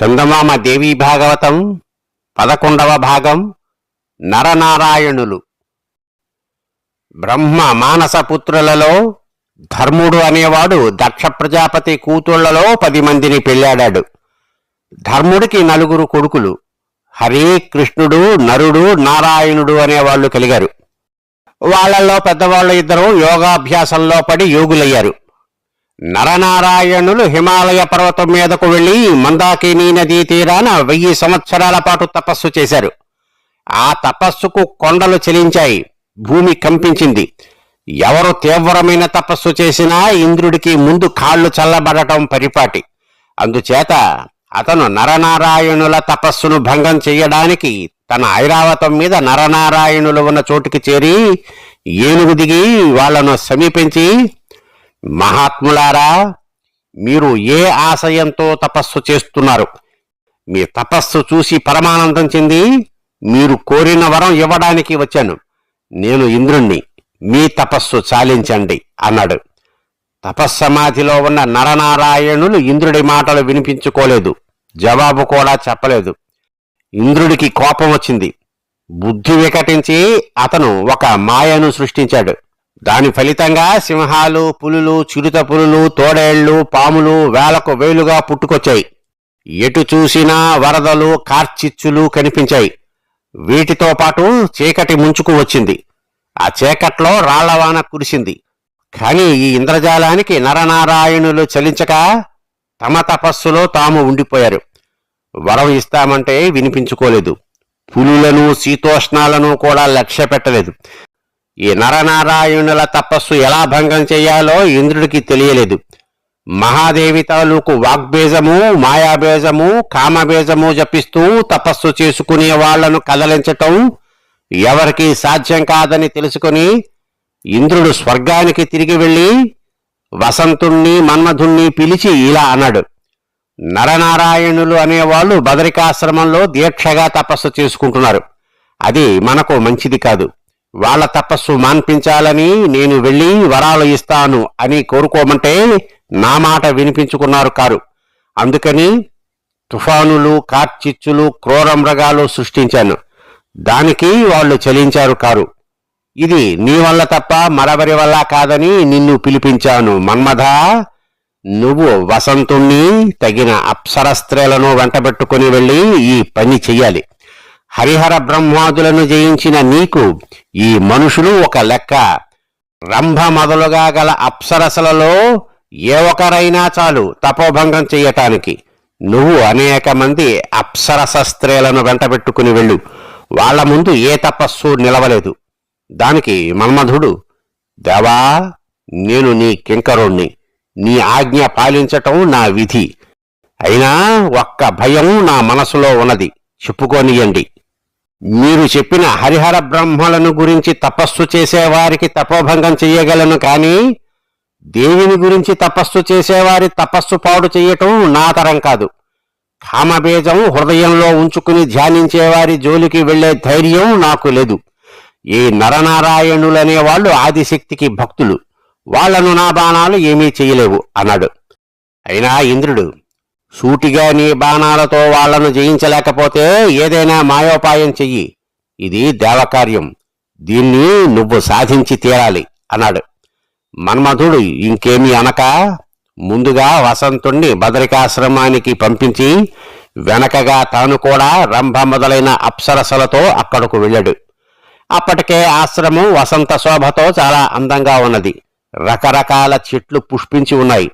చందమామ దేవీ భాగవతం పదకొండవ భాగం నరనారాయణులు. బ్రహ్మ మానస పుత్రులలో ధర్ముడు అనేవాడు దక్ష ప్రజాపతి కూతుళ్ళలో పది మందిని పెళ్ళాడాడు. ధర్ముడికి నలుగురు కొడుకులు హరి కృష్ణుడు నరుడు నారాయణుడు అనేవాళ్ళు కలిగారు. వాళ్ళల్లో పెద్దవాళ్ళు ఇద్దరు యోగాభ్యాసంలో పడి యోగులయ్యారు. నరనారాయణులు హిమాలయ పర్వతం మీదకు వెళ్ళి మందాకిని నదీ తీరాన వెయ్యి సంవత్సరాల పాటు తపస్సు చేశారు. ఆ తపస్సుకు కొండలు చెలించాయి. భూమి కంపించింది. ఎవరు తీవ్రమైన తపస్సు చేసినా ఇంద్రుడికి ముందు కాళ్ళు చల్లబడటం పరిపాటి. అందుచేత అతను నరనారాయణుల తపస్సును భంగం చేయడానికి తన ఐరావతం మీద నరనారాయణులు ఉన్న చోటుకి చేరి ఏనుగు దిగి వాళ్ళను సమీపించి మహాత్ములారా మీరు ఏ ఆశయంతో తపస్సు చేస్తున్నారు? మీ తపస్సు చూసి పరమానందం చెంది మీరు కోరిన వరం ఇవ్వడానికి వచ్చాను. నేను ఇంద్రుణ్ణి మీ తపస్సు చాలించండి అన్నాడు. తపస్సమాధిలో ఉన్న నరనారాయణులు ఇంద్రుడి మాటలు వినిపించుకోలేదు. జవాబు కూడా చెప్పలేదు. ఇంద్రుడికి కోపం వచ్చింది. బుద్ధి వికటించి అతను ఒక మాయను సృష్టించాడు. దాని ఫలితంగా సింహాలు పులులు చిరుత పులులు తోడేళ్ళు పాములు వేలకు వేలుగా పుట్టుకొచ్చాయి. ఎటు చూసినా వరదలు కార్చిచ్చులు కనిపించాయి. వీటితో పాటు చీకటి ముంచుకు వచ్చింది. ఆ చీకట్లో రాళ్ళవాన కురిసింది. కాని ఈ ఇంద్రజాలానికి నరనారాయణులు చలించక తమ తపస్సులో తాము ఉండిపోయారు. వరం ఇస్తామంటే వినిపించుకోలేదు. పులులను శీతోష్ణాలను కూడా లక్ష్య పెట్టలేదు ఈ నరనారాయణుల తపస్సు ఎలా భంగం చేయాలో ఇంద్రుడికి తెలియలేదు. మహాదేవి తాలూకు వాగ్బేజము మాయాబేజము కామబేజము జపిస్తూ తపస్సు చేసుకునే వాళ్ళను కదలించటం ఎవరికి సాధ్యం కాదని తెలుసుకుని ఇంద్రుడు స్వర్గానికి తిరిగి వెళ్ళి వసంతుణ్ణి మన్మధుణ్ణి పిలిచి ఇలా అన్నాడు. నరనారాయణులు అనేవాళ్ళు బదరికాశ్రమంలో దీక్షగా తపస్సు చేసుకుంటున్నారు. అది మనకు మంచిది కాదు. వాళ్ళ తపస్సు మాన్పించాలని నేను వెళ్ళి వరాలు ఇస్తాను అని కోరుకోమంటే నా మాట వినిపించుకున్నారు కారు. అందుకని తుఫానులు కార్చిచ్చులు క్రూర మృగాలు సృష్టించాను. దానికి వాళ్ళు చలించారు కారు. ఇది నీ వల్ల తప్ప మరవరి వల్ల కాదని నిన్ను పిలిపించాను. మన్మథ నువ్వు వసంతుణ్ణి తగిన అప్సరస్త్రేలను వెంటబెట్టుకుని వెళ్ళి ఈ పని చెయ్యాలి. హరిహర బ్రహ్మాదులను జయించిన నీకు ఈ మనుషులు ఒక లెక్క. రంభ మొదలుగా గల అప్సరసలలో ఏ ఒకరైనా చాలు తపోభంగం చెయ్యటానికి. నువ్వు అనేక మంది అప్సరస స్త్రీలను వెంటబెట్టుకుని వెళ్ళు. వాళ్ళ ముందు ఏ తపస్సు నిలవలేదు. దానికి మన్మధుడు దేవా నేను నీ కింకరుణ్ణి. నీ ఆజ్ఞ పాలించటం నా విధి. అయినా ఒక్క భయం నా మనసులో ఉన్నది. చెప్పుకోనియండి. మీరు చెప్పిన హరిహర బ్రహ్మలను గురించి తపస్సు చేసేవారికి తపోభంగం చెయ్యగలను కాని దేవిని గురించి తపస్సు చేసేవారి తపస్సు పాడు చెయ్యటం నా తరం కాదు. కామబీజం హృదయంలో ఉంచుకుని ధ్యానించేవారి జోలికి వెళ్ళే ధైర్యం నాకు లేదు. ఈ నరనారాయణులనే వాళ్ళు ఆదిశక్తికి భక్తులు. వాళ్ళను నా బాణాలు ఏమీ చేయలేవు అన్నాడు. అయినా ఇంద్రుడు సూటిగా నీ బాణాలతో వాళ్ళను జయించలేకపోతే ఏదైనా మాయోపాయం చెయ్యి. ఇది దేవకార్యం. దీన్ని నువ్వు సాధించి తీరాలి అన్నాడు. మన్మధుడు ఇంకేమీ అనక ముందుగా వసంతుణ్ణి బదరికాశ్రమానికి పంపించి వెనకగా తాను కూడా రంభ మొదలైన అప్సరసలతో అక్కడకు వెళ్ళాడు. అప్పటికే ఆశ్రమం వసంత శోభతో చాలా అందంగా ఉన్నది. రకరకాల చెట్లు పుష్పించి ఉన్నాయి.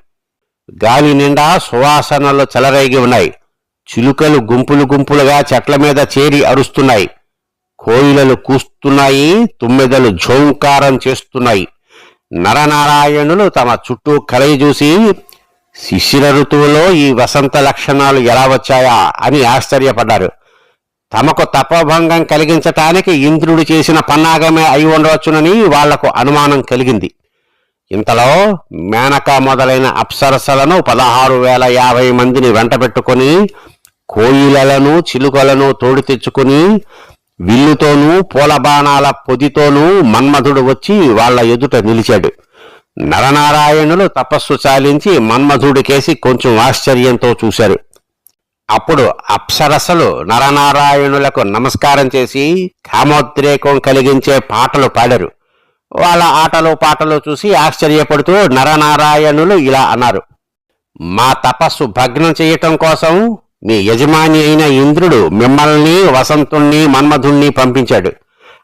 గాలి నిండా సువాసనలు చెలరేగి ఉన్నాయి. చిలుకలు గుంపులు గుంపులుగా చెట్ల మీద చేరి అరుస్తున్నాయి. కోయిలలు కూస్తున్నాయి తుమ్మెదలు ఝోంకారం చేస్తున్నాయి. నరనారాయణులు తమ చుట్టూ కలయి చూసి శిశిర ఋతువులో ఈ వసంత లక్షణాలు ఎలా వచ్చాయా అని ఆశ్చర్యపడ్డారు. తమకు తపభంగం కలిగించటానికి ఇంద్రుడు చేసిన పన్నాగమే అయి ఉండవచ్చునని వాళ్ళకు అనుమానం కలిగింది. ఇంతలో మేనక మొదలైన అప్సరసలను పదహారు వేల యాభై మందిని వెంటబెట్టుకుని కోయిలలను చిలుకలను తోడు తెచ్చుకుని విల్లుతోనూ పూలబాణాల పొదితోనూ మన్మధుడు వచ్చి వాళ్ళ ఎదుట నిలిచాడు. నరనారాయణులు తపస్సు చాలించి మన్మధుడికేసి కొంచెం ఆశ్చర్యంతో చూశారు. అప్పుడు అప్సరసలు నరనారాయణులకు నమస్కారం చేసి కామోద్రేకం కలిగించే పాటలు పాడారు. వాళ్ళ ఆటలు పాటలు చూసి ఆశ్చర్యపడుతూ నరనారాయణులు ఇలా అన్నారు. మా తపస్సు భగ్నం చేయటం కోసం మీ యజమాని అయిన ఇంద్రుడు మిమ్మల్ని వసంతుణ్ణి మన్మధుణ్ణి పంపించాడు.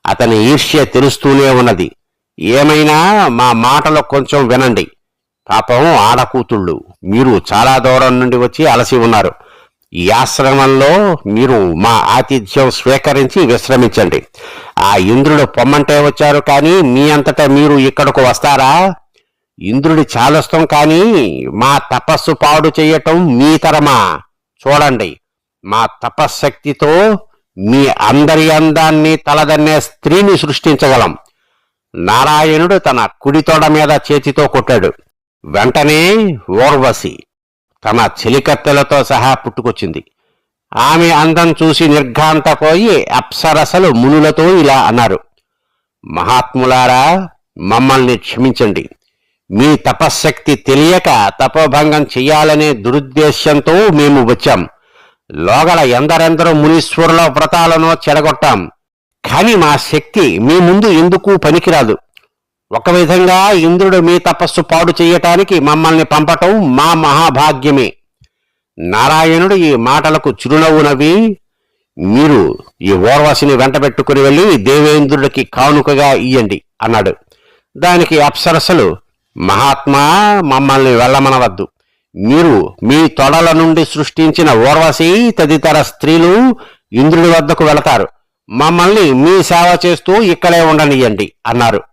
అతని ఈర్ష్య తెలుస్తూనే ఉన్నది. ఏమైనా మా మాటలు కొంచెం వినండి. పాపం ఆడకూతుళ్ళు మీరు చాలా దూరం నుండి వచ్చి అలసి ఉన్నారు. ఈ ఆశ్రమంలో మీరు మా ఆతిథ్యం స్వీకరించి విశ్రమించండి. ఆ ఇంద్రుడు పొమ్మంటే వచ్చారు కానీ మీ అంతటా మీరు ఇక్కడకు వస్తారా? ఇంద్రుడి చాలస్తం కానీ మా తపస్సు పాడు చేయటం మీ తరమా? చూడండి మా తపశ్శక్తితో మీ అందరి అందాన్ని తలదన్నే స్త్రీని సృష్టించగలం. నారాయణుడు తన కుడితోడ మీద చేతితో కొట్టాడు. వెంటనే ఓర్వశి తన చెలికత్తెలతో సహా పుట్టుకొచ్చింది. ఆమె అందం చూసి నిర్ఘాంతపోయి అప్సరసలు మునులతో ఇలా అన్నారు. మహాత్ములారా మమ్మల్ని క్షమించండి. మీ తపశ్శక్తి తెలియక తపోభంగం చెయ్యాలనే దురుద్దేశ్యంతో మేము వచ్చాం. లోగల ఎందరెందరో మునీశ్వరుల వ్రతాలను చెడగొట్టాం. కాని మా శక్తి మీ ముందు ఎందుకు పనికిరాదు. ఒక విధంగా ఇంద్రుడు మీ తపస్సు పాడు చేయటానికి మమ్మల్ని పంపటం మా మహాభాగ్యమే. నారాయణుడు ఈ మాటలకు చిరునవ్వు నవ్వి మీరు ఈ ఓర్వశిని వెంట పెట్టుకుని వెళ్ళి దేవేంద్రుడికి కానుకగా ఇయ్యండి అన్నాడు. దానికి అప్సరసలు మహాత్మా మమ్మల్ని వెళ్ళమనవద్దు. మీరు మీ తొడల నుండి సృష్టించిన ఓర్వశి తదితర స్త్రీలు ఇంద్రుడి వద్దకు వెళతారు. మమ్మల్ని మీ సేవ చేస్తూ ఇక్కడే ఉండనియండి అన్నారు.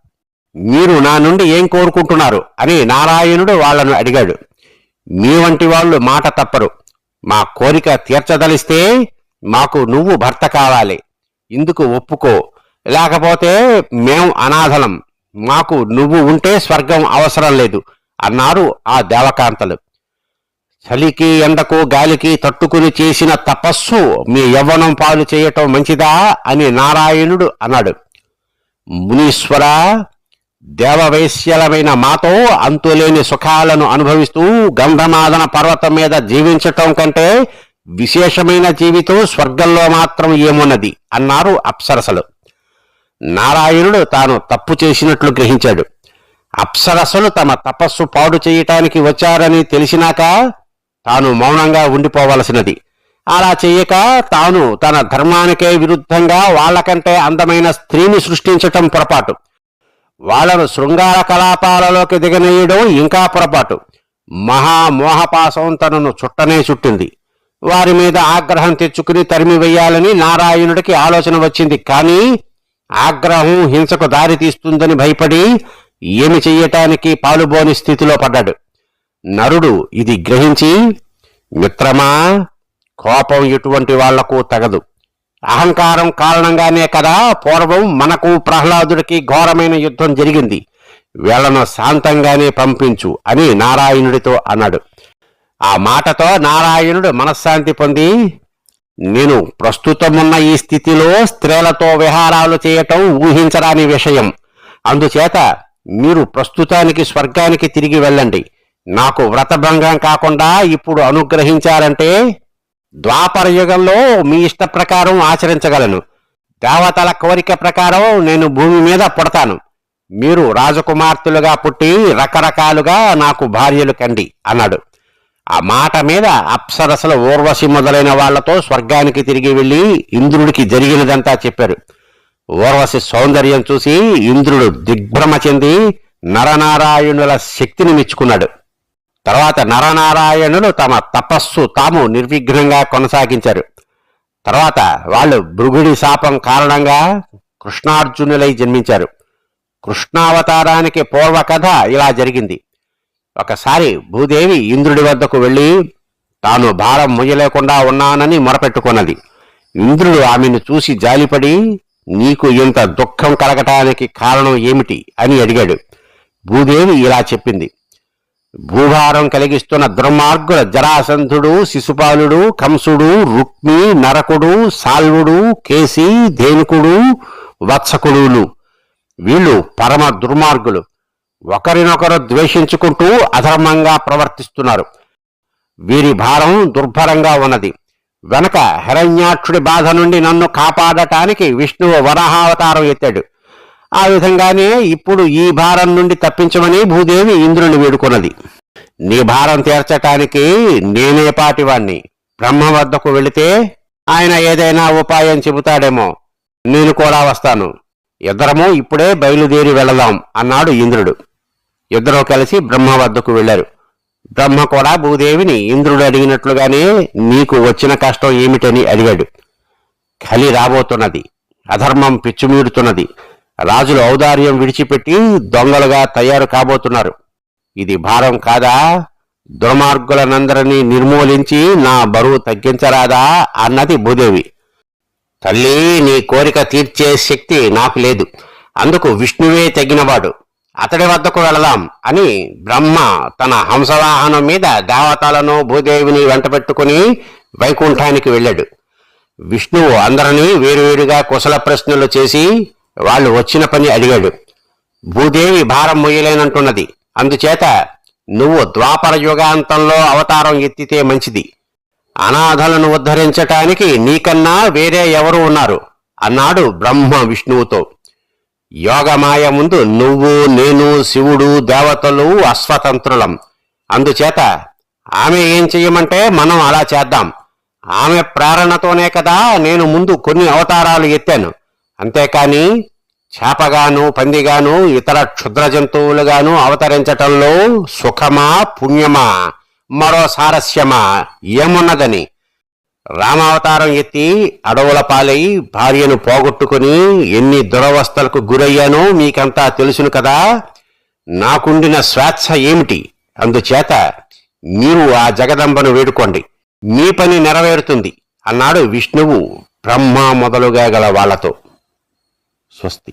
మీరు నా నుండి ఏం కోరుకుంటున్నారు? అని నారాయణుడు వాళ్ళను అడిగాడు. మీ వంటి వాళ్ళు మాట తప్పరు. మా కోరిక తీర్చదలిస్తే మాకు నువ్వు భర్త కావాలి. ఇందుకు ఒప్పుకో. లేకపోతే మేం అనాథలం. మాకు నువ్వు ఉంటే స్వర్గం అవసరం లేదు అన్నారు ఆ దేవకాంతలు. చలికి ఎండకు గాలికి తట్టుకుని చేసిన తపస్సు మీ యవ్వనం పాలు చేయటం మంచిదా అని నారాయణుడు అన్నాడు. మునీశ్వర దేవవైశ్యలమైన మాతో అంతులేని సుఖాలను అనుభవిస్తూ గంధమాదన పర్వతం మీద జీవించటం కంటే విశేషమైన జీవితం స్వర్గంలో మాత్రం ఏమున్నది? అన్నారు అప్సరసలు. నారాయణుడు తాను తప్పు చేసినట్లు గ్రహించాడు. అప్సరసలు తమ తపస్సు పాడు చేయటానికి వచ్చారని తెలిసినాక తాను మౌనంగా ఉండిపోవలసినది. అలా చేయక తాను తన ధర్మానికే విరుద్ధంగా వాళ్ళకంటే అందమైన స్త్రీని సృష్టించటం పొరపాటు. వాళ్ళను శృంగార కలాపాలలోకి దిగనేయడం ఇంకా పొరపాటు. మహామోహపాసం తనను చుట్టనే చుట్టింది. వారి మీద ఆగ్రహం తెచ్చుకుని తరిమి నారాయణుడికి ఆలోచన వచ్చింది. కానీ ఆగ్రహం హింసకు దారి తీస్తుందని భయపడి ఏమి చెయ్యటానికి పాలుబోని స్థితిలో పడ్డాడు. నరుడు ఇది గ్రహించి మిత్రమా కోపం ఎటువంటి వాళ్ళకు తగదు. అహంకారం కారణంగానే కదా పూర్వం మనకు ప్రహ్లాదుడికి ఘోరమైన యుద్ధం జరిగింది. వీళ్ళను శాంతంగానే పంపించు అని నారాయణుడితో అన్నాడు. ఆ మాటతో నారాయణుడు మనశ్శాంతి పొంది నేను ప్రస్తుతమున్న ఈ స్థితిలో స్త్రీలతో విహారాలు చేయటం ఊహించరాని విషయం. అందుచేత మీరు ప్రస్తుతానికి స్వర్గానికి తిరిగి వెళ్ళండి. నాకు వ్రతభంగం కాకుండా ఇప్పుడు అనుగ్రహించారంటే ద్వాపర యుగంలో మీ ఇష్ట ప్రకారం ఆచరించగలను. దేవతల కోరిక ప్రకారం నేను భూమి మీద పుడతాను. మీరు రాజకుమార్తెలుగా పుట్టి రకరకాలుగా నాకు భార్యలు కండి అన్నాడు. ఆ మాట మీద అప్సరసల ఊర్వశి మొదలైన వాళ్ళతో స్వర్గానికి తిరిగి వెళ్ళి ఇంద్రుడికి జరిగినదంతా చెప్పారు. ఊర్వశి సౌందర్యం చూసి ఇంద్రుడు దిగ్భ్రమ చెంది నరనారాయణుల శక్తిని మెచ్చుకున్నాడు. తర్వాత నరనారాయణులు తమ తపస్సు తాము నిర్విఘ్నంగా కొనసాగించారు. తర్వాత వాళ్ళు భృగుడి శాపం కారణంగా కృష్ణార్జునులై జన్మించారు. కృష్ణావతారానికి పూర్వ కథ ఇలా జరిగింది. ఒకసారి భూదేవి ఇంద్రుడి వద్దకు వెళ్ళి తాను భారం ముయ్యలేకుండా ఉన్నానని మొరపెట్టుకున్నది. ఇంద్రుడు ఆమెను చూసి జాలిపడి నీకు ఇంత దుఃఖం కలగటానికి కారణం ఏమిటి? అని అడిగాడు. భూదేవి ఇలా చెప్పింది. భూభారం కలిగిస్తున్న దుర్మార్గుల జరాసంధుడు శిశుపాలుడు కంసుడు రుక్మి నరకుడు సాల్వుడు కేసి ధేనుకుడు వత్సకుడులు వీళ్ళు పరమ దుర్మార్గులు. ఒకరినొకరు ద్వేషించుకుంటూ అధర్మంగా ప్రవర్తిస్తున్నారు. వీరి భారం దుర్భరంగా ఉన్నది. వెనక హిరణ్యాక్షుడి బాధ నుండి నన్ను కాపాడటానికి విష్ణువు వరాహావతారం ఎత్తాడు. ఆ విధంగానే ఇప్పుడు ఈ భారం నుండి తప్పించమని భూదేవి ఇంద్రుని వేడుకున్నది. నీ భారం తీర్చటానికి నేనే పాటివాణ్ణి. బ్రహ్మ వద్దకు వెళితే ఆయన ఏదైనా ఉపాయం చెబుతాడేమో. నేను కూడా వస్తాను. ఇద్దరము ఇప్పుడే బయలుదేరి వెళదాం అన్నాడు ఇంద్రుడు. ఇద్దరూ కలిసి బ్రహ్మ వద్దకు వెళ్ళారు బ్రహ్మ కూడా భూదేవిని ఇంద్రుడు అడిగినట్లుగానే నీకు వచ్చిన కష్టం ఏమిటని అడిగాడు. కలి రాబోతున్నది. అధర్మం పిచ్చుమీడుతున్నది రాజులు ఔదార్యం విడిచిపెట్టి దొంగలుగా తయారు కాబోతున్నారు. ఇది భారం కాదా? దుర్మార్గులనందరినీ నిర్మూలించి నా బరువు తగ్గించరాదా? అన్నది భూదేవి. తల్లి నీ కోరిక తీర్చే శక్తి నాకు లేదు. అందుకు విష్ణువే తగినవాడు. అతడి వద్దకు వెళదాం అని బ్రహ్మ తన హంసవాహనం మీద దేవతలను భూదేవిని వెంటబెట్టుకుని వైకుంఠానికి వెళ్ళాడు. విష్ణువు అందరినీ వేరువేరుగా కుశల ప్రశ్నలు చేసి వాళ్ళు వచ్చిన పని అడిగాడు. భూదేవి భారం మొయ్యలేనంటున్నది. అందుచేత నువ్వు ద్వాపర యుగాంతంలో అవతారం ఎత్తితే మంచిది. అనాథలను ఉద్ధరించటానికి నీకన్నా వేరే ఎవరు ఉన్నారు? అన్నాడు బ్రహ్మ విష్ణువుతో. యోగమాయ ముందు నువ్వు నేను శివుడు దేవతలు అస్వతంత్రులం అందుచేత ఆమె ఏం చెయ్యమంటే మనం అలా చేద్దాం. ఆమె ప్రేరణతోనే కదా నేను ముందు కొన్ని అవతారాలు ఎత్తాను. అంతేకాని చేపగాను పందిగాను ఇతర క్షుద్ర జంతువులుగాను అవతరించటంలో సుఖమా పుణ్యమా మరో సారస్యమా ఏమున్నదని రామావతారం ఎత్తి అడవుల పాలై భార్యను పోగొట్టుకుని ఎన్ని దురవస్థలకు గురయ్యానో మీకంతా తెలుసును కదా. నాకుండిన స్వేచ్ఛ ఏమిటి? అందుచేత మీరు ఆ జగదంబను వేడుకోండి. మీ పని నెరవేరుతుంది అన్నాడు విష్ణువు బ్రహ్మ మొదలుగా గల వాళ్ళతో Suasti.